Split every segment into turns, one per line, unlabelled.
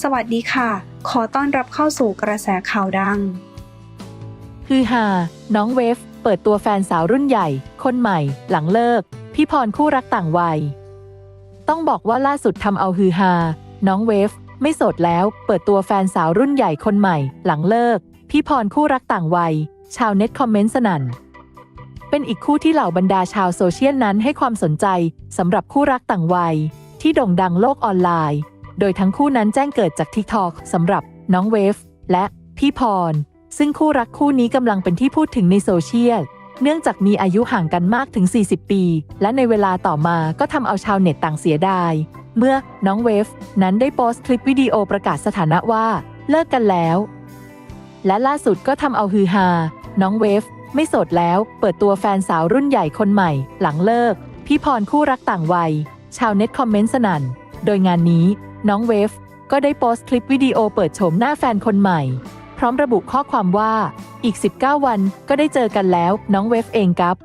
สวัสดีค่ะ ขอต้อนรับเข้าสู่กระแสข่าวดัง
ฮือฮา น้องเวฟ เปิดตัวแฟนสาวรุ่นใหญ่ คนใหม่ หลังเลิก พี่พรคู่รักต่างวัย ต้องบอกว่าล่าสุดทำเอาฮือฮา น้องเวฟ ไม่โสดแล้ว เปิดตัวแฟนสาวรุ่นใหญ่คนใหม่ หลังเลิก พี่พรคู่รักต่างวัย ชาวเน็ตคอมเมนต์สนั่น เป็นอีกคู่ที่เหล่าบรรดาชาวโซเชียลนั้นให้ความสนใจสำหรับคู่รักต่างวัย ที่โด่งดังโลกออนไลน์ โดยทั้งคู่นั้นแจ้งเกิดจาก TikTok สำหรับน้องเวฟและพี่พร ซึ่งคู่รักคู่นี้กำลังเป็นที่พูดถึงในโซเชียล เนื่องจากมีอายุห่างกันมากถึง 40 ปี และในเวลาต่อมาก็ทำเอาชาวเน็ตต่างเสียดาย เมื่อน้องเวฟนั้นได้โพสต์คลิปวิดีโอประกาศสถานะว่า เลิกกันแล้ว และล่าสุดก็ทำเอาฮือฮา น้องเวฟไม่โสดแล้ว เปิดตัวแฟนสาวรุ่นใหญ่คนใหม่ หลังเลิก พี่พรคู่รักต่างวัย ชาวเน็ตคอมเมนต์สนั่น โดยงานนี้น้องเวฟก็ได้โพสต์คลิปวิดีโอเปิดโฉมหน้าแฟนคนใหม่ พร้อมระบุข้อความว่าอีก 19 วันก็ได้เจอกันแล้วน้องเวฟเองครับ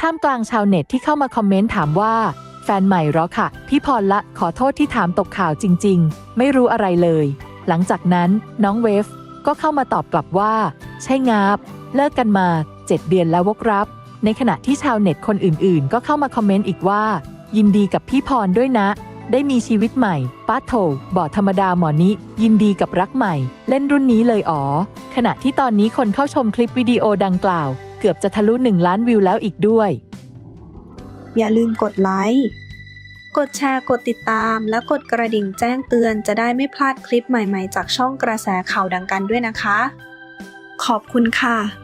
ท่ามกลางชาวเน็ตที่เข้ามาคอมเมนต์ถามว่า แฟนใหม่หรอค่ะ พี่พรละขอโทษที่ถามตกข่าวจริง ๆ ไม่รู้อะไรเลย หลังจากนั้นน้องเวฟก็เข้ามาตอบกลับว่า ใช่งาบ เลิกกันมา 7 เดือนแล้ววกรับ ในขณะที่ชาวเน็ตคนอื่นๆ ก็เข้ามาคอมเมนต์อีกว่า ยินดีกับพี่พรด้วยนะ ได้มีชีวิตใหม่ป้าโถบอดธรรมดาหมอนี้ ยินดีกับรักใหม่ เล่นรุ่นนี้เลยอ๋อ ขณะที่ตอนนี้คนเข้าชมคลิปวิดีโอดังกล่าว เกือบจะทะลุ 1 ล้านวิวแล้วอีกด้วย
อย่าลืมกดไลค์ กดแชร์ กดติดตาม และกดกระดิ่งแจ้งเตือนจะได้ไม่พลาดคลิปใหม่ๆ จากช่องกระแสข่าวดังกันด้วยนะคะ ขอบคุณค่ะ